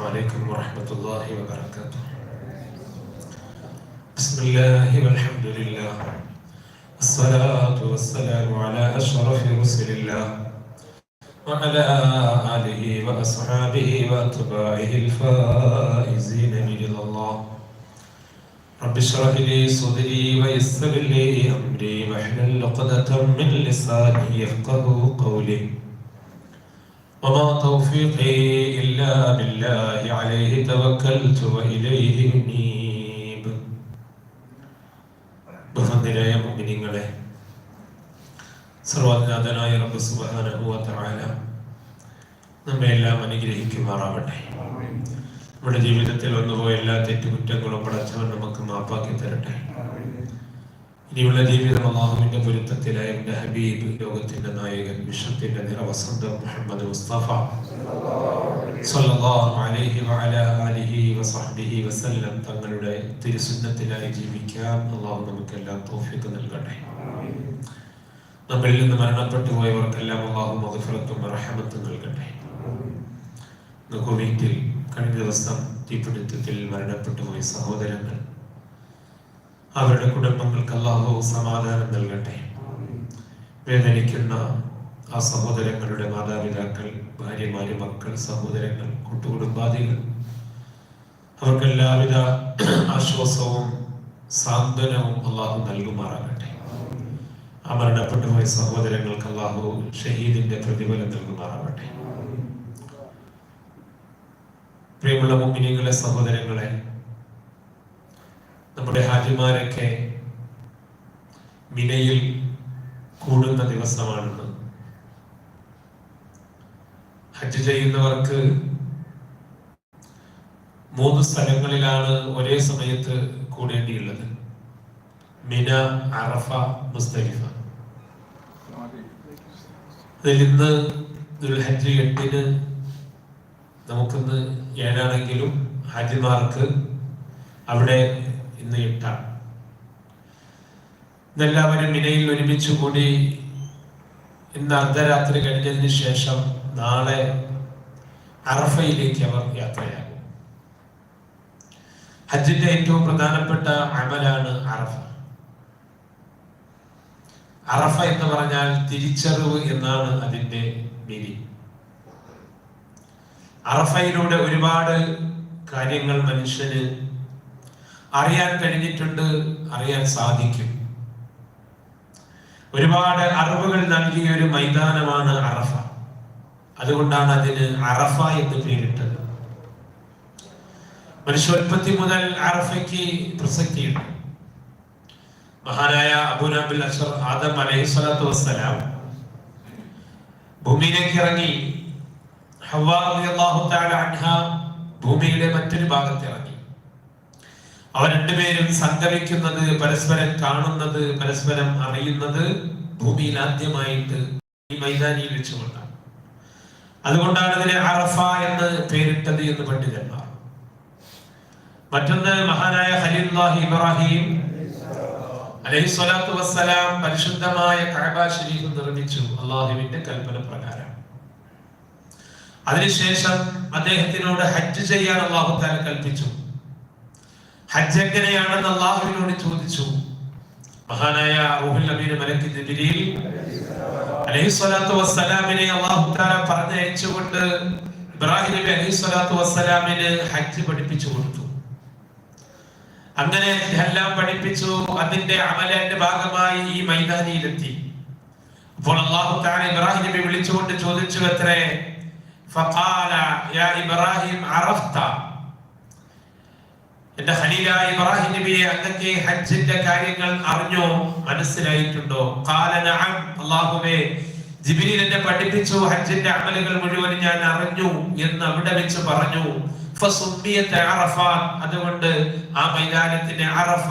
عليكم ورحمة الله وبركاته. بسم الله والحمد لله. الصلاة والسلام على أشرف رسل الله وعلى آله وأصحابه وأتباعه الفائزين برضا الله. رب اشرح لي صدري ويسر لي أمري واحلل عقدة من لساني يفقه قولي. وما توفيقي إلا بالله عليه توكلت وإليه أنيب ബഹുനിരായ മുമിനിങ്ങളെ സർവാജ്ഞാതനായ റബ്ബ് സുബ്ഹാനഹു വ തആല നമ്മെ എല്ലാം അനുഗ്രഹിക്കുമാറാവട്ടെ നമ്മുടെ ജീവിതത്തിൽ വന്നുപോയ എല്ലാ തെറ്റുകുറ്റങ്ങളും പടച്ചവൻ നമുക്ക് മാപ്പാക്കി തരട്ടെ ഇനിയുള്ള ജീവിതം അള്ളാഹുവിന്റെ പൊരുത്തത്തിലായ എന്റെ ഹബീബ് ലോകത്തിന്റെ നായകൻ വിഷത്തിന്റെ നിറവസന്തം മുഹമ്മദ് മുസ്തഫ അലൈഹി വസല്ലം തങ്ങളുടെ തിരുസുന്നത്തിലായി ജീവിക്കാൻ അള്ളാഹു നമുക്കെല്ലാം തോഫിക്ക് നൽകട്ടെ. നമ്മളിൽ നിന്ന് മരണപ്പെട്ടു പോയവർക്കെല്ലാം അള്ളാഹു മധുഫലത്തും റഹമത്തും നൽകട്ടെ. കുവൈറ്റിൽ കഴിഞ്ഞ ദിവസം തീപിടുത്തത്തിൽ മരണപ്പെട്ടു പോയ സഹോദരങ്ങൾ അവരുടെ കുടുംബങ്ങൾക്ക് അള്ളാഹു സമാധാനം നൽകട്ടെ. വേദനിക്കുന്ന ആ സഹോദരങ്ങളുടെ മാതാപിതാക്കൾ ഭാര്യമാര് മക്കൾ സഹോദരങ്ങൾ കൂട്ടുകുടുംബാദികൾ അവർക്ക് എല്ലാവിധ ആശ്വാസവും സാന്ത്വനവും അള്ളാഹു നൽകുമാറാകട്ടെ. ആ മരണപ്പെട്ടുപോയ സഹോദരങ്ങൾക്ക് അള്ളാഹു ഷഹീദിന്റെ പ്രതിഫലം നൽകുമാറാകട്ടെ. പ്രിയമുള്ള മുമ്പിനികളെ സഹോദരങ്ങളെ നമ്മുടെ ഹാജിമാരൊക്കെ മിനയിൽ കൂടുന്ന ദിവസമാണെന്ന്. ഹജ്ജ് ചെയ്യുന്നവർക്ക് മൂന്ന് സ്ഥലങ്ങളിലാണ് ഒരേ സമയത്ത് കൂടേണ്ടിയുള്ളത്. മിന അറഫ മുസ്തലിഫ. ഇന്ന് ദുൽഹജ്ജ് എട്ടിന് നമുക്കിന്ന് ഏഴാണെങ്കിലും ഹാജിമാർക്ക് അവിടെ ഇന്ന് എട്ടാണ് ഇന്നെല്ലാവരും ഇനയിൽ ഒരുമിച്ച് കൂടി ഇന്ന് അർദ്ധരാത്രി കഴിഞ്ഞതിന് ശേഷം നാളെ അറഫയിലേക്ക് അവർ യാത്രയാകും. ഹജ്ജിന്റെ ഏറ്റവും പ്രധാനപ്പെട്ട അമലാണ് അറഫ. അറഫ എന്ന് പറഞ്ഞാൽ തിരിച്ചറിവ് എന്നാണ് അതിന്റെ മീനിങ് അറഫയിലൂടെ ഒരുപാട് കാര്യങ്ങൾ മനുഷ്യന് അറിയാൻ കഴിഞ്ഞിട്ടുണ്ട് അറിയാൻ സാധിക്കും. ഒരുപാട് അറിവുകൾ നൽകിയ ഒരു മൈതാനമാണ് അറഫ. അതുകൊണ്ടാണ് അതിന് അറഫ എന്ന് പേരിട്ടത്. മനുഷ്യോത്പത്തി മുതൽ അറഫയ്ക്ക് പ്രസക്തിയുണ്ട്. മഹാനായ അബുനബുൽ അഷർ ആദം അലൈഹി സ്വലാത്തു വസ്സലാം ഭൂമിയിലേക്ക് ഇറങ്ങി ഹവാഹു ഭൂമിയുടെ മറ്റൊരു ഭാഗത്ത് ഇറങ്ങി അവർ രണ്ടുപേരും സംഗമിക്കുന്നത് പരസ്പരം കാണുന്നത് പരസ്പരം അറിയുന്നത് ഭൂമിയിൽ ആദ്യമായിട്ട് ഈ മൈതാനിയിൽ വെച്ചുകൊണ്ടാണ്. അതുകൊണ്ടാണ് ഇതിനെ അറഫ എന്ന് പേരിട്ടത് എന്ന് പണ്ഡിതന്മാർ. മറ്റൊന്ന് മഹാനായ ഹലിഹി ഇബ്രാഹിം അലൈഹി സ്വലാത്തു വസ്സലാം പരിശുദ്ധമായ കഅബ ശരീഫ് നിർമ്മിച്ചു അള്ളാഹുവിന്റെ കൽപ്പന പ്രകാരം. അതിനുശേഷം അദ്ദേഹത്തിനോട് ഹജ്ജ് ചെയ്യാൻ അള്ളാഹു താല കൽപ്പിച്ചു. ഹജ്ജ് എങ്ങനെയാണെന്ന് അള്ളാഹുവിനോട് ചോദിച്ചു. മഹാനായ റൂഹുൽ അമീൻ മലക്ക് ജിബിരിയിൽ അലൈഹി സ്വലാത്തു വസ്സലാമിനെ അള്ളാഹു പറഞ്ഞയച്ചുകൊണ്ട് ഇബ്രാഹിം നബി അലൈഹി സ്വലാത്തു വസ്സലാമിന് ഹജ്ജ് പഠിപ്പിച്ചു കൊടുത്തു. അങ്ങനെ എല്ലാം പഠിപ്പിച്ചു അതിന്റെ അമലന്റെ ഭാഗമായി ഈ മൈതാനിയിലെത്തി. അപ്പോൾ അള്ളാഹു താര ഇബ്രാഹിം നബി വിളിച്ചുകൊണ്ട് ചോദിച്ചു അത്രേ ഫഖാല യാ ഇബ്രാഹിം അറഫ്ത. എന്റെ ഹലീല ഇബ്രാഹിം നബിയെ അങ്ങക്ക് ഹജ്ജിന്റെ കാര്യങ്ങൾ അറിഞ്ഞോ? മനസ്സിലായിട്ടുണ്ടോ? ഖാല നഅം അല്ലാഹുവേ ജിബ്രീൽ എന്നെ പഠിപ്പിച്ചു. ഹജ്ജിന്റെ അമലുകൾ മുഴുവൻ ഞാൻ അറിഞ്ഞു എന്ന് അവിടെ വെച്ച് പറഞ്ഞു. അതുകൊണ്ട് ആ മൈതാനത്തിന് അറഫ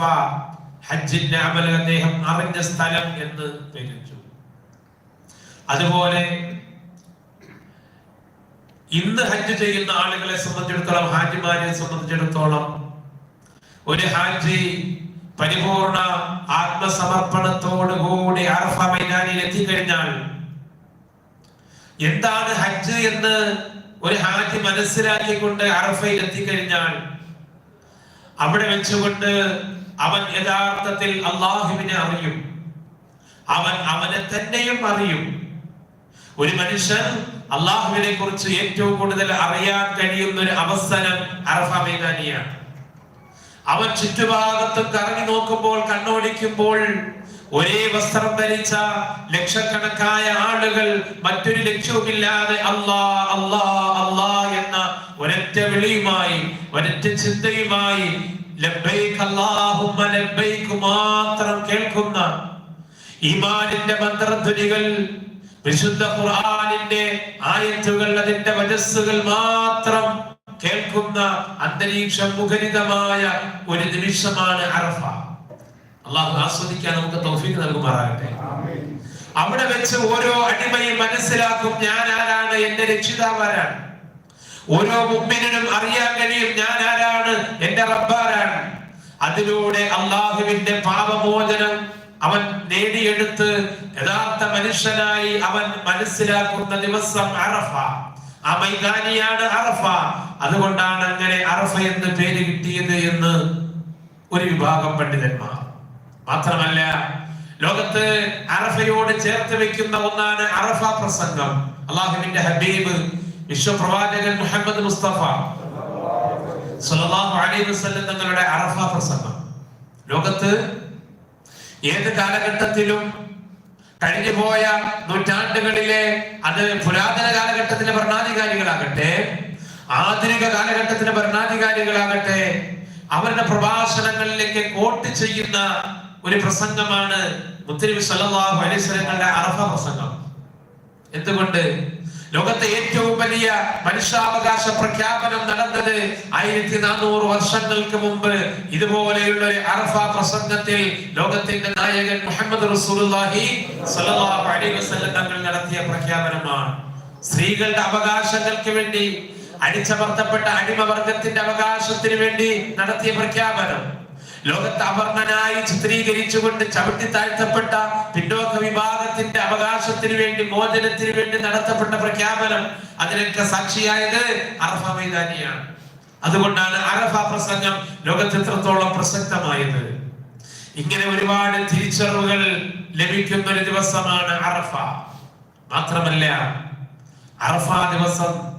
ഹജ്ജിന്റെ അമൽ അദ്ദേഹം അറിഞ്ഞ സ്ഥലം എന്ന് പേരിച്ചു അതുപോലെ ഇന്ന് ഹജ്ജ് ചെയ്യുന്ന ആളുകളെ സംബന്ധിച്ചിടത്തോളം ഹാജിമാരെ സംബന്ധിച്ചിടത്തോളം ഒരു ഹാജി പരിപൂർണ ആത്മസമർപ്പണത്തോടുകൂടി അർഹ മൈതാനിൽ എത്തിക്കഴിഞ്ഞാൽ എന്താണ് ഹജ്ജ് എന്ന് ഒരു ഹാജി മനസ്സിലാക്കിക്കൊണ്ട് അറഫയിൽ എത്തിക്കഴിഞ്ഞാൽ അവിടെ വെച്ചുകൊണ്ട് അവൻ യഥാർത്ഥത്തിൽ അള്ളാഹുവിനെ അറിയും. അവൻ അവനെ തന്നെയും അറിയും. ഒരു മനുഷ്യൻ അള്ളാഹുവിനെ കുറിച്ച് ഏറ്റവും കൂടുതൽ അറിയാൻ കഴിയുന്ന ഒരു അവസരം അറഫ മൈതാനിയാണ്. അവൻ ചുറ്റുഭാഗത്തും കറങ്ങി നോക്കുമ്പോൾ കണ്ണോടിക്കുമ്പോൾ ഒരേ വസ്ത്രം ധരിച്ച ലക്ഷക്കണക്കായ ആളുകൾ മറ്റൊരു ലക്ഷ്യവുമില്ലാതെ അല്ലാ അല്ലാ അല്ലാ എന്ന ഒരൊറ്റ വിളിയുമായി ഒരൊറ്റ ചിന്തയുമായി അല്ലാഹുമ്മ മാത്രം കേൾക്കുന്ന ഈമാനിന്റെ മന്ത്രധ്വനികൾ വിശുദ്ധ ഖുർആനിന്റെ ആയത്തുകൾ അതിന്റെ വജസ്സുകൾ മാത്രം കേൾക്കുന്ന അന്തരീക്ഷം മുഖരിതമായ ഒരു നിമിഷമാണ് അറഫ. അള്ളാഹു ആസ്വദിക്കാൻ നമുക്ക് തൗഫീഖ് നൽകുമാറാകട്ടെ. അവിടെ വെച്ച് ഓരോ അടിമയും മനസ്സിലാക്കും ഞാൻ ആരാണ് എന്റെ രക്ഷിതാവാരാണ് ഓരോ മുമ്പിനും അറിയാൻ കഴിയും ഞാൻ ആരാണ് എന്റെ റബ്ബാരാണ് അതിലൂടെ അള്ളാഹുവിന്റെ പാപമോചനം അവൻ നേടിയെടുത്ത് യഥാർത്ഥ മനുഷ്യനായി അവൻ മനസ്സിലാക്കുന്ന ദിവസം അറഫ. ആ മൈതാനിയാണ് അറഫ. അതുകൊണ്ടാണ് അങ്ങനെ അറഫ എന്ന് പേര് കിട്ടിയത് എന്ന് ഒരു വിഭാഗം പണ്ഡിതന്മാർ. മാത്രമല്ല ലോകത്ത് അറഫയോട് ചേർത്ത് വെക്കുന്ന ഒന്നാണ് അറഫ പ്രസംഗം. അള്ളാഹുവിന്റെ ഹബീബ് വിശ്വപ്രവാചകൻ മുഹമ്മദ് മുസ്തഫ. സല്ലല്ലാഹു അലൈഹി തങ്ങളുടെ അറഫ പ്രസംഗം. ലോകത്ത് ഏത് കാലഘട്ടത്തിലും കഴിഞ്ഞു പോയ നൂറ്റാണ്ടുകളിലെ അത് പുരാതന കാലഘട്ടത്തിലെ ഭരണാധികാരികളാകട്ടെ ആധുനിക കാലഘട്ടത്തിലെ ഭരണാധികാരികളാകട്ടെ അവരുടെ പ്രഭാഷണങ്ങളിലേക്ക് കോട്ട് ചെയ്യുന്ന ഒരു പ്രസംഗമാണ് മുത്തരിബി സല്ലല്ലാഹു അലൈഹി വസല്ലമയുടെ അറഫ പ്രസംഗം. എന്തുകൊണ്ട്? ലോകത്തെ ഏറ്റവും വലിയ മനുഷ്യാവകാശ പ്രഖ്യാപനം നടന്നത് ആയിരത്തി നാനൂറ് വർഷങ്ങൾക്ക് മുമ്പ് ഇതുപോലെയുള്ള ഒരു അറഫ പ്രസംഗത്തിൽ ലോകത്തിന്റെ നായകൻ മുഹമ്മദ് റസൂലുള്ളാഹി സല്ലല്ലാഹു അലൈഹി വസല്ലം തങ്ങൾ നടത്തിയ പ്രഖ്യാപനമാണ്. സ്ത്രീകളുടെ അവകാശങ്ങൾക്ക് വേണ്ടി അടിച്ചമർത്തപ്പെട്ട അടിമവർഗത്തിന്റെ അവകാശത്തിന് വേണ്ടി നടത്തിയ പ്രഖ്യാപനം. ലോകത്ത് അവർണനായി ചിത്രീകരിച്ചുകൊണ്ട് ചവിട്ടി താഴ്ത്തപ്പെട്ട പിന്നോക്ക വിഭാഗത്തിന്റെ അവകാശത്തിന് വേണ്ടി മോചനത്തിന് വേണ്ടി നടത്തപ്പെട്ട പ്രഖ്യാപനം അതിനൊക്കെ സാക്ഷിയായത് അറഫ മൈതാനിയാണ്. അതുകൊണ്ടാണ് അറഫ പ്രസംഗം ലോകത്ത് എത്രത്തോളം പ്രസക്തമായത്. ഇങ്ങനെ ഒരുപാട് തിരിച്ചറിവുകൾ ലഭിക്കുന്ന ഒരു ദിവസമാണ് അറഫ. മാത്രമല്ല അറഫ ദിവസം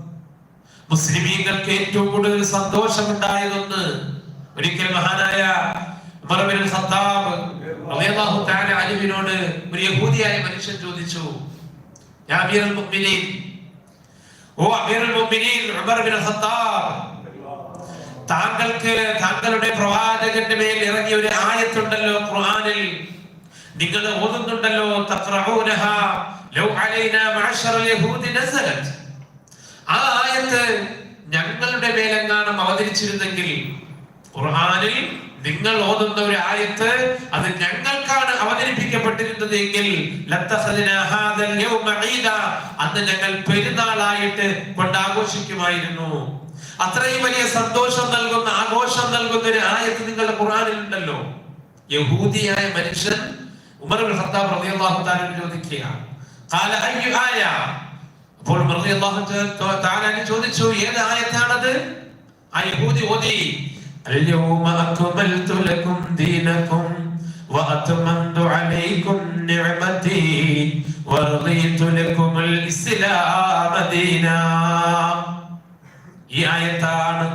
മുസ്ലിമീങ്ങൾക്ക് ഏറ്റവും കൂടുതൽ സന്തോഷമുണ്ടായതൊന്ന് ഒരിക്കൽ മഹാനായ തആല അലിവിനോട് ഒരു യഹൂദിയായ മനുഷ്യൻ ചോദിച്ചു ഓ ബിൻ താങ്കൾക്ക് താങ്കളുടെ പ്രവാചകന്റെ മേൽ ഇറങ്ങിയ ഒരു ആയത്തുണ്ടല്ലോ ഖുർആനിൽ നിങ്ങൾ ഓതുന്നുണ്ടല്ലോ തഖറഊനഹ ലൗ അലൈനാ മഅശറൽ യഹൂദി നസലത് ആ ആയത്ത് ഞങ്ങളുടെ മേലെങ്ങാനും അവതരിച്ചിരുന്നെങ്കിൽ ഖുർആനിൽ നിങ്ങൾ ഓതുന്ന ഒരു ആയത്ത് അത് ഞങ്ങൾക്കാണ് അവതരിപ്പിക്കപ്പെട്ടിരുന്നത് എങ്കിൽ അന്ന് ഞങ്ങൾ പെരുന്നാളായിട്ട് കൊണ്ടാഘോഷിക്കുമായിരുന്നു അത്രയും വലിയ സന്തോഷം നൽകുന്ന ആഘോഷം നൽകുന്ന ഒരു ആയത്ത് നിങ്ങളുടെ ഖുർആനിൽ ഉണ്ടല്ലോ. യഹൂദിയായ മനുഷ്യൻ ഉമർ ഖത്താബ് റളിയല്ലാഹു തആല ചോദിക്കുക അപ്പോൾ ഉമർ റളിയല്ലാഹു തആല ചോദിച്ചു ഏത് ആയത്താണത് ആ യഹൂദി ഓതി اليوم أكملت لكم دينكم وأتممت عليكم نعمتي ورضيت لكم الإسلام دينا ഈ ആയത്താണ്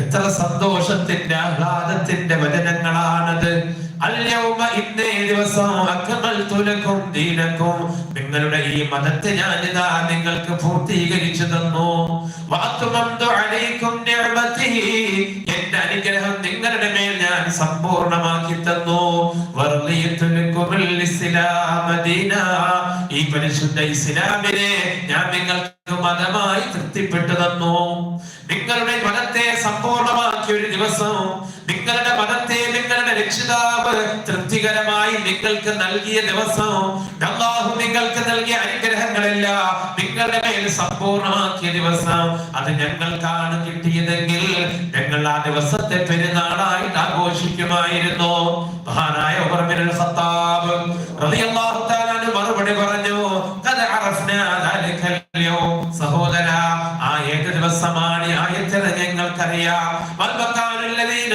എത്ര സന്തോഷത്തിന്റെ ആഹ്ലാദത്തിന്റെ വചനങ്ങളാണത് അല്യൗമ ഇന്നേ ദിവസം അക്മൽതു ലക്കും ദീനക്കും. നിങ്ങളുടെ ഈ മതത്തെ ഞാൻ ഇതാ നിങ്ങൾക്ക് പൂർത്തീകരിച്ചു തന്നു. വഅത്മംതു അലൈക്കും നിഅമതി. എന്റെ അനുഗ്രഹം നിങ്ങളുടെ മേൽ ഞാൻ സമ്പൂർണമാക്കി തന്നു. വർളിയതു ലക്കുമുൽ ഇസ്ലാം ദീന. ഈ പരിശുദ്ധ ഇസ്ലാമിനെ ഞാൻ നിങ്ങൾക്ക് മതമായി തൃപ്തിപ്പെട്ടു തന്നു നിങ്ങളുടെ മതത്തെ സമ്പൂർണമാക്കിയ ഒരു ദിവസം നിങ്ങളുടെ മതത്തെ നിങ്ങളുടെ രക്ഷിതാവ് തൃപ്തികരമായി നിങ്ങൾക്ക് നൽകിയ ദിവസം അല്ലാഹു നിങ്ങൾക്ക് നൽകിയ അനുഗ്രഹങ്ങളെല്ലാം നിങ്ങളുടെ മേൽ സമ്പൂർണമാക്കിയ ദിവസം. അത് ഞങ്ങൾക്കാണ് കിട്ടിയതെങ്കിൽ ഞങ്ങൾ ആ ദിവസത്തെ പെരുന്നാളായിട്ട് ആഘോഷിക്കുമായിരുന്നു. മഹാനായ ഉമർ സത്താബ് റളിയല്ലാഹു തആല മറുപടി പറഞ്ഞു "ഖദ് അറഫ്നാ ദാലിക അൽ-യൗം." സഹോദര ആ ദിവസമാണ് ഈ ആയത്തിന് ഞങ്ങൾക്കറിയാം.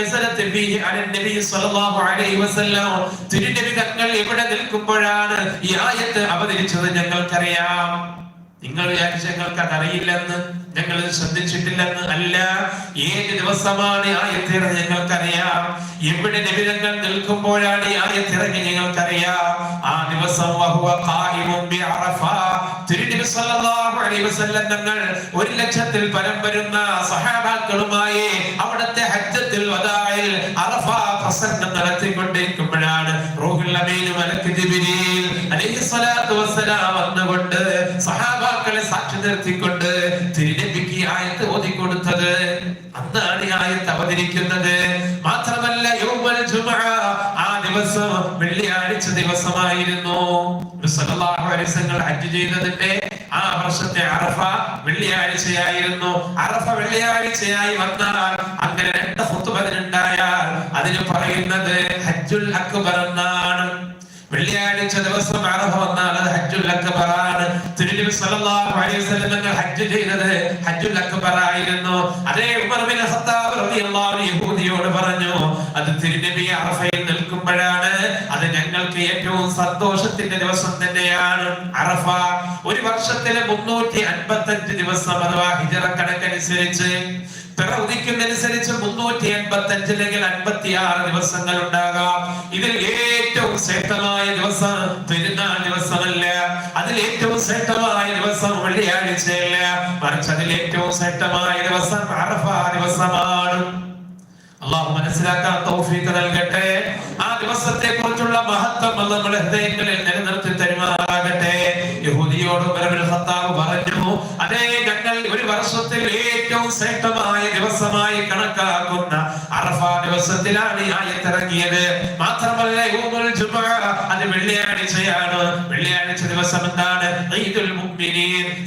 നസലത്ത് ഫീഹി അലൻ നബി സല്ലല്ലാഹു അലൈഹി വസല്ലം തിരുനബി തങ്ങൾ എവിടെ നിൽക്കുമ്പോഴാണ് ഈ ആയത്ത് അവതരിച്ചത് ഞങ്ങൾക്കറിയാം. നിങ്ങൾ വിചാരിച്ച ഞങ്ങൾക്ക് അതറിയില്ലെന്ന് ഞങ്ങൾ ശ്രദ്ധിച്ചിട്ടില്ലെന്ന് അല്ല. ഏത് ദിവസമാണ് ആയത്തിറങ്ങി ഞങ്ങൾക്കറിയാം. എവിടെ നിബിധങ്ങൾ നിൽക്കുമ്പോഴാണ് ഈ ആയത്തിറങ്ങി ഞങ്ങൾക്കറിയാം. ആ ദിവസം തങ്ങൾ ഒരു ലക്ഷത്തിൽ പരം വരുന്ന സഹാബാക്കളുമായി അവിടത്തെ ഹജ്ജത്തിൽ വദായിൽ അറഫ പ്രസംഗം നടത്തിക്കൊണ്ടിരിക്കുമ്പോഴാണ് വന്നുകൊണ്ട് സഹാബാക്കളെ സാക്ഷി നിർത്തിക്കൊണ്ട് തിരുനബിക്ക് ആയത്ത് ഓതിക്കൊടുത്തത്. അന്നാണ് ഈ ആയത്ത് അവതരിക്കുന്നത്. മാത്രമല്ല ആ ദിവസം വെള്ളിയാഴ്ച ദിവസമായിരുന്നു. ഹജ്ജ് ചെയ്തതിന്റെ ആ വർഷത്തെ അറഫ വെള്ളിയാഴ്ചയായിരുന്നു. അറഫ വെള്ളിയാഴ്ചയായി വന്നാൽ അങ്ങനെ രണ്ട് ഹുത്തുബതിനുണ്ടായാൽ അതിന് പറയുന്നത് ഹജ്ജുൽ അക്ബർ എന്നാണ്. വെള്ളിയാഴ്ച ദിവസം അറഫ വന്നാൽ അത് ഹജ്ജുൽ അക്ബറാണ് തിരുനബി സല്ലല്ലാഹു അലൈഹി വസല്ലം തങ്ങൾ ഹജ്ജ് ചെയ്തത് ഹജ്ജുൽ അക്ബർ ആയിരുന്നു. അതേ ഉമർ ബിൻ ഖത്താബ് റളിയല്ലാഹു അൻഹു യഹൂദിയോട് പറഞ്ഞു അത് തിരുനബി അറഫയിൽ നിൽക്കുമ്പോഴാണ് അത് ഏറ്റവും സന്തോഷത്തിന്റെ ദിവസം തന്നെയാണ് അറഫ. ഒരു വർഷത്തിലെ മുന്നൂറ്റി അൻപത്തഞ്ച് ദിവസം അഥവാ ഹിജറ കണക്കനുസരിച്ച് പിറ ഉദിക്കുന്നതനുസരിച്ച് മുന്നൂറ്റി എൺപത്തി അഞ്ച് അല്ലെങ്കിൽ അൻപത്തി ആറ് ദിവസങ്ങൾ ഉണ്ടാകാം ഇതിൽ ഏറ്റവും ശ്രേഷ്ഠമായ ദിവസം പെരുന്നാൾ ദിവസമല്ല. അതിൽ ഏറ്റവും ശ്രേഷ്ഠമായ ദിവസം വെള്ളിയാഴ്ചയല്ല. മറിച്ച് അതിൽ ഏറ്റവും ശ്രേഷ്ഠമായ ദിവസം അറഫ ദിവസമാണ്. അള്ളാഹു മനസ്സിലാക്കാൻ തൗഫീഖ് നൽകട്ടെ. ആ ദിവസത്തെ കുറിച്ചുള്ള മഹത്വം നമ്മുടെ ഹൃദയങ്ങളിൽ നിലനിർത്തി തരുമാറാകട്ടെ. യഹൂദിയോട് ഖത്താബ് പറഞ്ഞു അതേ ഞങ്ങൾ ഒരു വർഷത്തിൽ ഏറ്റവും ശ്രേഷ്ഠമായ ദിവസമായി കണക്കാക്കുന്ന അറഫ ദിവസത്തിലാണ് ആയത്തിറങ്ങിയത് മാത്രമല്ല അത് വെള്ളിയാഴ്ചയാണ്. വെള്ളിയാഴ്ച ദിവസം എന്താണ്?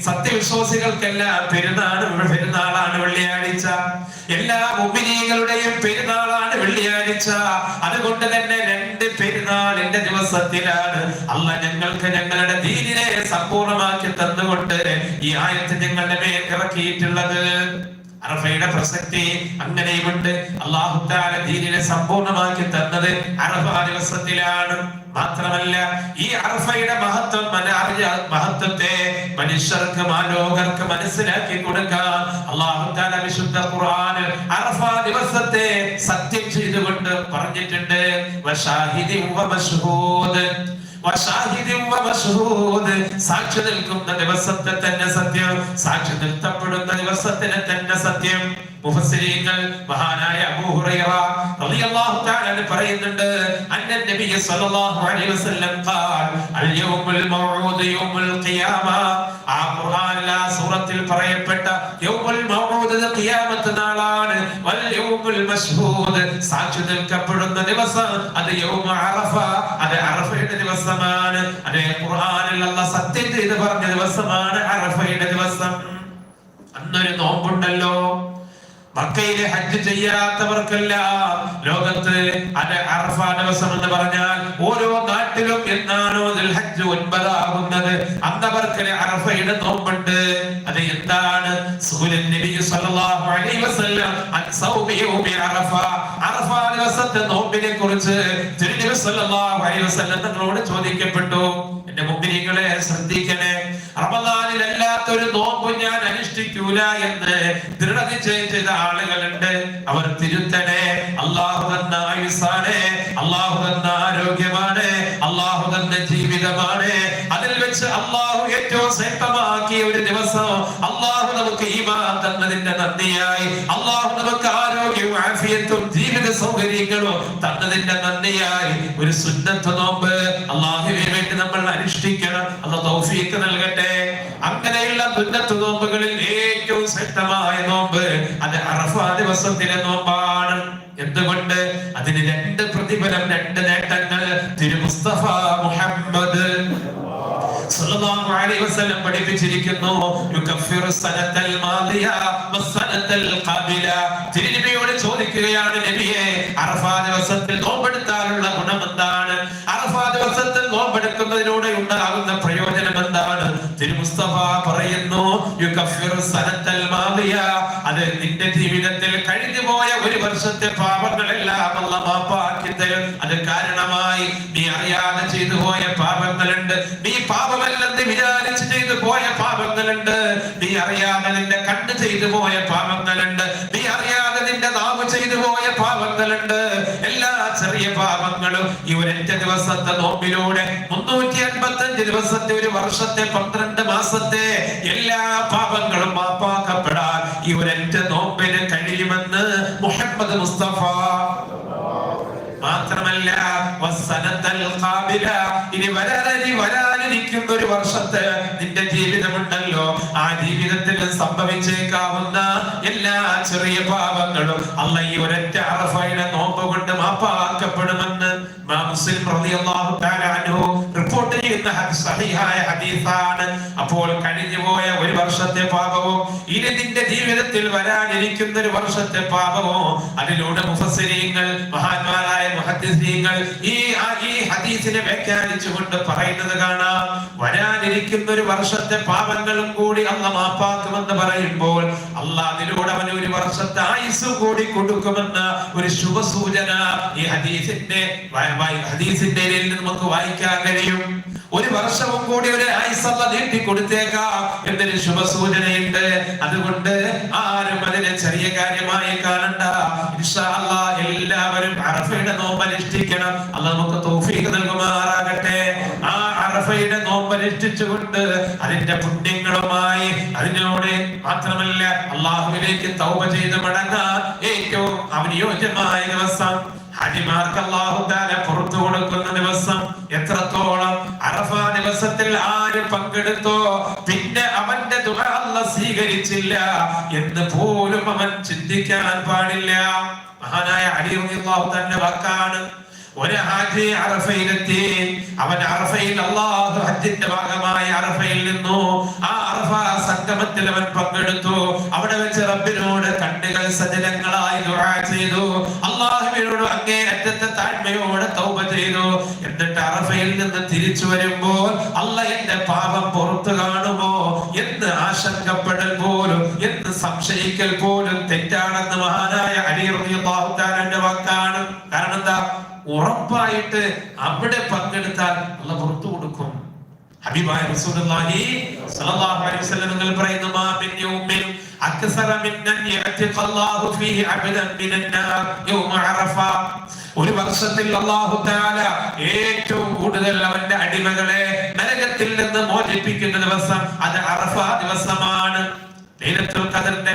സത്യവിശ്വാസികൾക്കെല്ലാം പെരുന്നാണ് പെരുന്നാളാണ് വെള്ളിയാഴ്ച. എല്ലാ മുമ്പിനീകളുടെയും പെരുന്നാളാണ് വെള്ളിയാഴ്ച. അതുകൊണ്ട് തന്നെ രണ്ട് പെരുന്നാളിന്റെ ദിവസത്തിലാണ് അല്ല ഞങ്ങൾക്ക് ഞങ്ങളുടെ ദീനിനെ സമ്പൂർണമാക്കി തന്നുകൊണ്ട് ഈ ആയത്ത് ഞങ്ങളുടെ മേൽ ഇറക്കിയിട്ടുള്ളത്. അറഫയുടെ പ്രസക്തി അങ്ങനെയുമുണ്ട്. അള്ളാഹു ദീനിനെ സമ്പൂർണമാക്കി തന്നത് അറഫ ദിവസത്തിലാണ്. മാത്രമല്ല ഈ അറഫയുടെ മഹത്വം മഹത്വത്തെ മനുഷ്യർക്ക് മാലോകർക്ക് മനസ്സിലാക്കി കൊടുക്കാൻ അള്ളാഹു വിശുദ്ധ ഖുർആൻ അറഫ ദിവസത്തെ സത്യം ചെയ്തുകൊണ്ട് പറഞ്ഞിട്ടുണ്ട്. സാക്ഷി നിൽക്കുന്ന ദിവസത്തെ തന്നെ സത്യം. സാക്ഷി നിർത്തപ്പെടുന്ന ദിവസത്തിന് തന്നെ സത്യം. മുഫസ്സിരീങ്ങൾ മഹാനായ റളിയല്ലാഹു തആല പറയുന്നുണ്ട് അലൈഹി വസല്ലം ഖാൽ അൽ യൗമുൽ യൗമുൽ ആ സൂറത്തിൽ പറയപ്പെട്ട യൗമുൽ ഖിയാമത്ത് നാളാണ്. വൽ യൗമുൽ മശ്ഹൂദ് ദിവസം അത് അത് അറഫയുടെ ദിവസമാണ്. അതേ ഖുർആനിൽ അല്ലാഹ് സത്യം ചെയ്ത് പറഞ്ഞ ദിവസമാണ് അറഫയുടെ ദിവസം. അന്നൊരു നോമ്പുണ്ടല്ലോ. മക്കയിലെ ഹജ്ജ് ചെയ്യാത്തവർക്കല്ല ലോകത്ത് അത് അറഫ ദിവസം എന്ന് പറഞ്ഞാൽ ഓരോ നാട്ടിലും എന്നാണോ ഹജ്ജ് ഒൻപതാകുന്നത്. അന്നവർക്ക് അറഫയുടെ നോമ്പുണ്ട്. അത് എന്താണ്? നോമ്പിനെ കുറിച്ച് തങ്ങളോട് ചോദിക്കപ്പെട്ടു. എന്റെ മുമ്പിനികളെ ശ്രദ്ധിക്കണേ. റമദാനിൽ അല്ലാത്തൊരു നോമ്പ് ഞാൻ അനുഷ്ഠിക്കൂല എന്ന് ദൃഢനിശ്ചയം ചെയ്ത ആളുകളുണ്ട്. അവർ തിരുത്തണേ. അള്ളാഹു തന്ന ആയുസാണ് അള്ളാഹു തന്ന ആരോഗ്യമാണ്. അള്ളാഹു തന്ന ജീവിതമാണ്. അതിൽ വെച്ച് അള്ളാഹു ഏറ്റവും ശ്രേഷ്ഠമാക്കിയ ഒരു ദിവസം അള്ളാഹു നമുക്ക് ഈമാൻ തന്നതിന്റെ നന്ദിയായി. അള്ളാഹു നമുക്ക് സൗകര്യങ്ങളും തന്നതിന്റെ നന്ദിയായി ഒരു സുന്നത്ത് നോമ്പ് അള്ളാഹുവിനു വേണ്ടി നമ്മൾ അനുഷ്ഠിക്കണം. അല്ല തൗഫീക്ക് നൽകട്ടെ. അങ്ങനെയുള്ള സുന്നത്ത് നോമ്പുകളിൽ ഏറ്റവും ശക്തമായ നോമ്പ് അത് അറഫ ദിവസത്തിലെ നോമ്പാണ്. എന്തുകൊണ്ട്? അതിന് രണ്ട് പ്രതിഫലം രണ്ട് നേട്ടങ്ങൾ. തിരുമുസ്തഫ മുഹമ്മദ് സല്ലല്ലാഹു അലൈഹി വസല്ലം പഠിപ്പിച്ചിരിക്കുന്നു സനതൽ മാദിയ ചോദിക്കുകയാണ് നബിയെ ദിവസത്തിൽ നോമ്പെടുത്താലുള്ള ഗുണം എന്താണ്? അറഫാ ദിവസത്തിൽ നോമ്പെടുക്കുന്നതിലൂടെ ഉണ്ടാകുന്ന പ്രയോജനം എന്താണ്? തിരുമുസ്തഫ പറയുന്നു അത് നിന്റെ ജീവിതത്തിൽ കഴിഞ്ഞു പോയ ഒരു വർഷത്തെ പാപങ്ങളെല്ലാം അല്ല മാപ്പാക്കി തരും അത് കാരണമായി നീ അറിയാതെ ചെയ്തു പോയ പാപങ്ങളുണ്ട്. നീ പാപമല്ലെന്ന് വിചാരിച്ച് ചെയ്തു പോയ പാപങ്ങളുണ്ട്. നീ അറിയാതെ നിന്റെ കണ്ണ് ചെയ്തു പോയ പാപങ്ങളുണ്ട്. നീ അറിയാതെ ചെയ്തു പോയ പാപങ്ങളുണ്ട്. എല്ലാ ചെറിയ പാപങ്ങളും ഈ ഒരൊറ്റ ദിവസത്തെ നോമ്പിലൂടെ മുന്നൂറ്റി അൻപത്തി ദിവസത്തെ ഒരു വർഷത്തെ പന്ത്രണ്ട് മാസത്തെ എല്ലാ പാപങ്ങളും മാപ്പാക്കപ്പെടാൻ ഈ ഒരൊറ്റ നോമ്പിന് കഴിയുമെന്ന് മുഹമ്മദ് മുസ്തഫ. മാത്രമല്ല ഇനി വരാനി വരാനിരിക്കുന്ന ഒരു വർഷത്തെ നിന്റെ ജീവിതമുണ്ടല്ലോ. ആ ജീവിതത്തിൽ സംഭവിച്ചേക്കാവുന്ന എല്ലാ ചെറിയ പാപങ്ങളും അല്ല ഈ ഒരൊറ്റ അറഫയുടെ നോമ്പ് കൊണ്ട് മാപ്പാക്കപ്പെടുമെന്ന് റിപ്പോർട്ട് ഹദീസ് സഹിഹായ ഹദീസാണ്. അപ്പോൾ കഴിഞ്ഞു പോയ ഒരു വർഷത്തെ പാപവും ഇനി നിന്റെ ജീവിതത്തിൽ വരാനിരിക്കുന്ന ഒരു വർഷത്തെ പാപവും അതിലൂടെ മുഫസരീങ്ങൾ മഹാന്മാരായ മഹത്യസ്ത്രീങ്ങൾ ഈ ഈ ഹദീസിനെ വ്യാഖ്യാനിച്ചുകൊണ്ട് പറയുന്നത് കാണാം. വരാനിരിക്കുന്ന ഒരു വർഷത്തെ പാപങ്ങളും കൂടി അല്ല മാപ്പാക്കുമെന്ന് പറയുമ്പോൾ അല്ല അതിലൂടെ അവന് ഒരു വർഷത്തെ ആയുസ് കൂടി കൊടുക്കുമെന്ന ഒരു ശുഭസൂചന ഈ ഹദീസിന്റെ ഹദീസിന്റെ നമുക്ക് വായിക്കാൻ കഴിയും. ഒരു വർഷവും കൂടി ഒരു ആയുസല്ല നീട്ടി കൊടുത്തേക്കാം എന്നൊരു ശുഭസൂചനയുണ്ട്. അതുകൊണ്ട് ആരും അതിനെ ചെറിയ കാര്യമായി കാണണ്ട. എല്ലാവരും അറഫയുടെ നോമ്പ് അനുഷ്ഠിക്കണം അല്ല നമുക്ക് തോഫീക്ക് നൽകുമാറാകട്ടെ. ആ അറഫയുടെ നോമ്പ് അനുഷ്ഠിച്ചുകൊണ്ട് അതിന്റെ പുണ്യങ്ങളുമായി അതിനോട് മാത്രമല്ല അള്ളാഹുവിലേക്ക് തൗപ ചെയ്ത് മടങ്ങാൻ ഏറ്റവും അനുയോജ്യമായ ദിവസം. ഹരിമാർക്ക് അല്ലാഹു തആല പുറത്തു കൊടുക്കുന്ന ദിവസം. എത്രത്തോളം അറഫ ദിവസത്തിൽ ആര് പങ്കെടുത്തോ പിന്നെ അവന്റെ ദുആ അല്ല സ്വീകരിച്ചില്ല എന്ന് പോലും അവൻ ചിന്തിക്കാൻ പാടില്ല. മഹാനായ അലി റളിയല്ലാഹു തന്റെ വാക്കാണ്. ഒരു ഹാജി അറഫയിലെത്തി അവൻ അറഫയിൽ അള്ളാഹു ഹജ്ജിന്റെ ഭാഗമായ അറഫയിൽ നിന്നു. ആ അറഫ സംഗമത്തിൽ അവൻ പങ്കെടുത്തു. അവിടെ വെച്ച് റബ്ബിനോട് കണ്ണുകൾ സജലങ്ങളായി ദുആ ചെയ്തു. അള്ളാഹുവിനോട് അങ്ങേ അറ്റത്തെ താഴ്മയോടെ തൗബ ചെയ്തു. എന്നിട്ട് അറഫയിൽ നിന്ന് തിരിച്ചു വരുമ്പോൾ അല്ല എന്റെ പാപം പുറത്തു കാണുമോ എന്ന് ആശങ്കപ്പെടൽ പോലും എന്ന് സംശയിക്കൽ പോലും തെറ്റാണെന്ന് മഹാനായ അലി റളിയല്ലാഹു തആലയുടെ എന്താ ഉറപ്പായിട്ട് അവിടെ പങ്കെടുത്താൽ അല്ല പുറത്തു കൊടുക്കും. ഹബീബായ റസൂലുള്ളാഹി അലൈഹി വസല്ലം അക്സറ ഫീഹി അബദൻ അറഫ. ഒരു വർഷത്തിൽ ഏറ്റവും കൂടുതൽ അവന്റെ അടിമകളെ നരകത്തിൽ നിന്ന് മോചിപ്പിക്കുന്ന ദിവസം അത് അറഫ ദിവസമാണ്.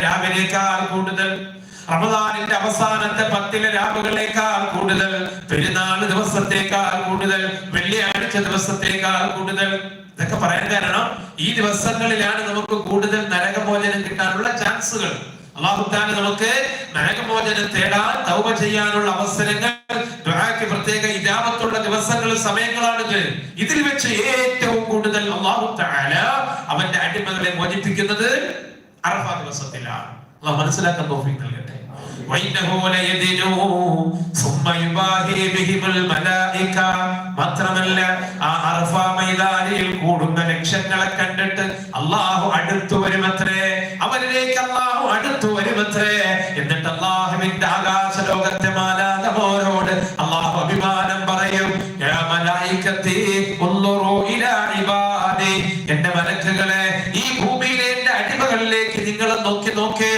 രാവിലേക്കാൾ കൂടുതൽ. റമദാനിന്റെ അവസാനത്തെ പത്തിലെ രാവുകളേക്കാൾ കൂടുതൽ പെരുന്നാൾ ദിവസത്തേക്കാൾ കൂടുതൽ വെള്ളിയാഴ്ച ദിവസത്തേക്കാൾ കൂടുതൽ. ഇതൊക്കെ പറയാൻ കാരണം ഈ ദിവസങ്ങളിലാണ് നമുക്ക് കൂടുതൽ നരകമോചനം കിട്ടാനുള്ള ചാൻസുകൾ. അള്ളാഹുത്താൻ നമുക്ക് നരകമോചനം തേടാൻ തൗബ ചെയ്യാനുള്ള അവസരങ്ങൾ ദുആക്ക് പ്രത്യേക ഇജാബത്തുള്ള ദിവസങ്ങൾ സമയങ്ങളാണിത്. ഇതിൽ വെച്ച് ഏറ്റവും കൂടുതൽ അള്ളാഹു തആല അവന്റെ അടിമകളെ മോചിപ്പിക്കുന്നത് അറഫ ദിവസത്തിലാണ്. അള്ളാഹ് മനസ്സിലാക്കാൻ തോഫിക്ക് നൽകട്ടെ. മാത്രമല്ല ആ അറഫ മൈതാനിയിൽ കൂടുന്ന ലക്ഷങ്ങളെ കണ്ടിട്ട് അള്ളാഹു അടുത്തു വരുമത്രേ. അവരിലേക്ക് അള്ളാഹു അടുത്തു വരുമത്രേ. എന്നിട്ട് അള്ളാഹുവിന്റെ ആകാശ ലോകത്തെ മാലാകമോരോട് അള്ളാഹു അഭിമാനം പറയും എന്റെ മലക്കുകളെ ഈ ഭൂമിയിലെ എന്റെ അടിമകളിലേക്ക് നിങ്ങൾ നോക്കി നോക്കേ.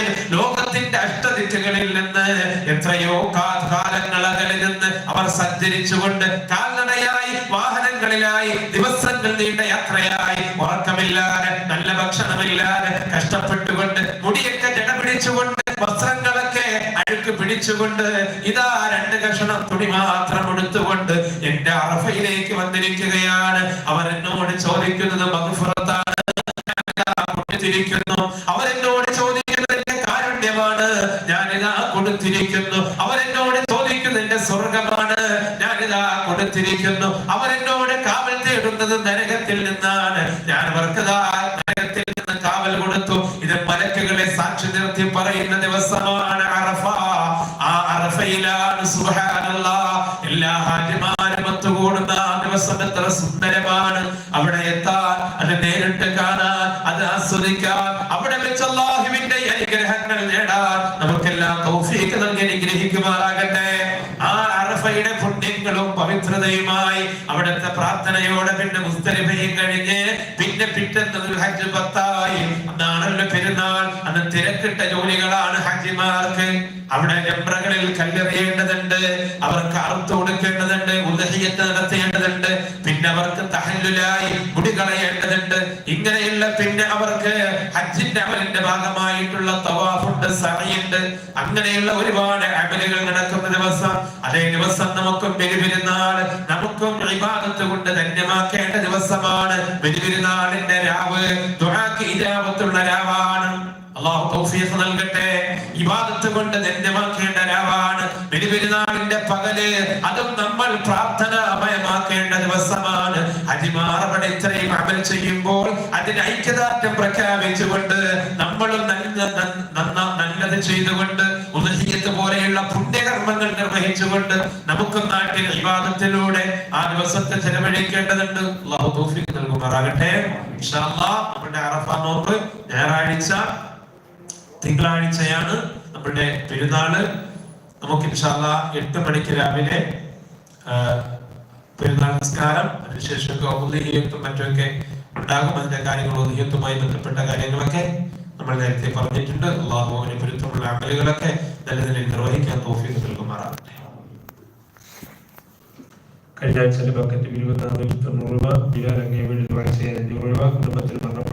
എത്രയോ കാലങ്ങൾ അകലെ നിന്ന് അവർ സഞ്ചരിച്ചുകൊണ്ട് കാൽനടയായി വാഹനങ്ങളിലായി ദിവസങ്ങൾ നീണ്ട യാത്രയായി. ഉറക്കമില്ലാതെ നല്ല ഭക്ഷണമില്ലാതെ കഷ്ടപ്പെട്ടുകൊണ്ട് മുടിയൊക്കെ ജട പിടിച്ചുകൊണ്ട് വസ്ത്രങ്ങളൊക്കെ അഴുക്ക് പിടിച്ചുകൊണ്ട് ഇതാ രണ്ട് കഷണം തുണി മാത്രം എടുത്തുകൊണ്ട് എന്റെ അറഫയിലേക്ക് വന്നിരിക്കുകയാണ്. അവർ എന്നോട് ചോദിക്കുന്നത് കൊടുത്തിരിക്കുന്നു അവരെന്നോട് ചോദിക്കുന്നത് എന്റെ ഞാൻ ഞാനിതാ കൊടുത്തിരിക്കുന്നു. അവരെന്നോട് ചോദിക്കുന്നത് എന്റെ സ്വർഗമാണ്. ഞാനിതാ കൊടുത്തിരിക്കുന്നു. അവരെന്നോട് കാവൽ തേടുന്നത് നരകത്തിൽ നിന്നാണ്. ഞാൻ അവർക്കതാ നരകത്തിൽ നിന്ന് കാവൽ കൊടുത്തു. ഇത് മലക്കുകളെ സാക്ഷി നിർത്തി പറയുന്ന ദിവസമാണ് അറഫ. ആ അറഫയിലാണ് എല്ലാ ഹാജിമാരും ഒത്തുകൂടുന്ന ആ ദിവസം എത്ര സുന്ദരമാണ്. അവിടെ എത്താൻ അത് നേരിട്ട് കാണാൻ നമുക്കെല്ലാം തൗഫീഖ് നൽകി അനുഗ്രഹിക്കുമാറാകട്ടെ. ആ അറഫയുടെ പുണ്യങ്ങളും പവിത്രതയുമായി അവിടുത്തെ പ്രാർത്ഥനയോടെ പിന്നെ മുസ്തലിഫയും കഴിഞ്ഞ് പിന്നെ പിറ്റത്തെ ഹജ്ജ് പത്തായി. അന്നാണല്ലോ പെരുന്നാൾ. അന്ന് തിരക്കിട്ട ജോലികളാണ് ഹജ്ജിമാർക്ക്. അവിടെ ജംറകളിൽ കല്ലെറിയേണ്ടതുണ്ട് അവർക്ക് അറുത്തു കൊടുക്കേണ്ടതുണ്ട് ഉദഹിയത്ത് നടത്തേണ്ടതുണ്ട് പിന്നെ അവർക്ക് തഹല്ലുലായി മുടി കളയേണ്ടതുണ്ട്. ഇങ്ങനെയുള്ള പിന്നെ അവർക്ക് ഹജ്ജിന്റെ അമലിന്റെ ഭാഗമായിട്ടുള്ള തവാഫുണ്ട് സറയുണ്ട്. അങ്ങനെയുള്ള ഒരുപാട് അമലുകൾ നടക്കുന്ന ദിവസം അതേ ദിവസം നമുക്കും പെരുപെരുന്നാൾ നമുക്കും വിവാദത്ത് കൊണ്ട് ധന്യമാക്കേണ്ട ദിവസമാണ്. പെരുപെരുന്നാളിന്റെ രാവ് ഇജാബത്തുള്ള രാവാണ്. അള്ളാഹു തൗഫീഖ് നൽകട്ടെ. ഇബാദത്ത് കൊണ്ട് ധന്യമാക്കേണ്ട രാവാണ്. ബലിപെരുന്നാളിന്റെ പകൽ അതും നമ്മൾ പ്രാർത്ഥനാമയമാക്കേണ്ട ദിവസമാണ്. അജിമാറവിടെ ഇത്രയും അമൽ ചെയ്യുമ്പോൾ അതിന് ഐക്യദാർഢ്യം പ്രഖ്യാപിച്ചുകൊണ്ട് നമ്മളും നല്ലത് ചെയ്തുകൊണ്ട് ഉദഹിയത്ത് പോലെയുള്ള പുണ്യകർമ്മങ്ങൾ നിർവഹിച്ചുകൊണ്ട് നമുക്ക് നാട്ടിൽ വിവാദത്തിലൂടെ ആ ദിവസത്തെ ചെലവഴിക്കേണ്ടതുണ്ട്. അള്ളാഹു തൗഫീഖ് നൽകുമാറാകട്ടെ. ഇൻഷാ അല്ലാഹ് നമ്മുടെ അറഫ നോമ്പ് ഞായറാഴ്ച തിങ്കളാഴ്ചയാണ് നമ്മുടെ പെരുന്നാൾ. നമുക്ക് ഇൻഷാല്ല എട്ട് മണിക്ക് രാവിലെ പെരുന്നാൾ നിസ്കാരം അതിനുശേഷം ഔദ്യോഗികത്വം മറ്റൊക്കെ ഉണ്ടാകും. അതിന്റെ കാര്യങ്ങൾ ഔദ്യോഗികത്വമായി ബന്ധപ്പെട്ട കാര്യങ്ങളൊക്കെ നമ്മൾ നേരത്തെ പറഞ്ഞിട്ടുണ്ട്. അള്ളാഹുവിനെ പൊരുത്തമുള്ള അമലുകളൊക്കെ നല്ല നിലയിൽ നിർവഹിക്കാൻ തോഫിക്ക് നൽകുമാറാകട്ടെ. കഴിഞ്ഞ ആഴ്ചയിലെ പക്കറ്റ് ഇരുപത്തി നാല് തൊണ്ണൂറ് രൂപ ബിലാൽ അങ്ങേ വീട്ടിൽ വാങ്ങിച്ച കുടുംബത്തിൽ മരണം